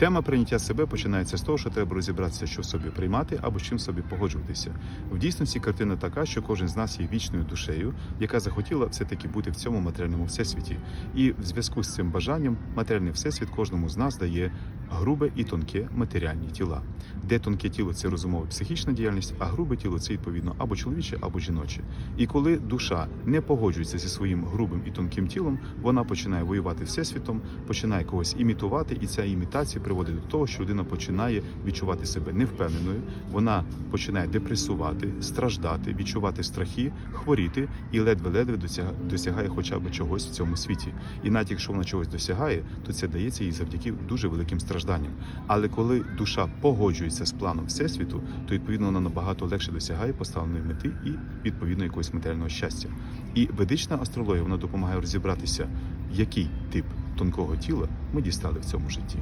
Тема прийняття себе починається з того, що треба розібратися, що собі приймати або з чим собі погоджуватися. В дійсності картина така, що кожен з нас є вічною душею, яка захотіла все-таки бути в цьому матеріальному всесвіті. І в зв'язку з цим бажанням матеріальний всесвіт кожному з нас дає грубе і тонке матеріальні тіла, де тонке тіло це розумова психічна діяльність, а грубе тіло це відповідно або чоловіче, або жіноче. І коли душа не погоджується зі своїм грубим і тонким тілом, вона починає воювати всесвітом, починає когось імітувати, і ця імітація приводить до того, що людина починає відчувати себе невпевненою, вона починає депресувати, страждати, відчувати страхи, хворіти і ледве-ледве досягає хоча б чогось в цьому світі. І навіть якщо вона чогось досягає, то це дається їй завдяки дуже великим стражданням. Але коли душа погоджується з планом всесвіту, то відповідно вона набагато легше досягає поставленої мети і відповідно якогось матеріального щастя. І ведична астрологія вона допомагає розібратися, який тип тонкого тіла ми дістали в цьому житті.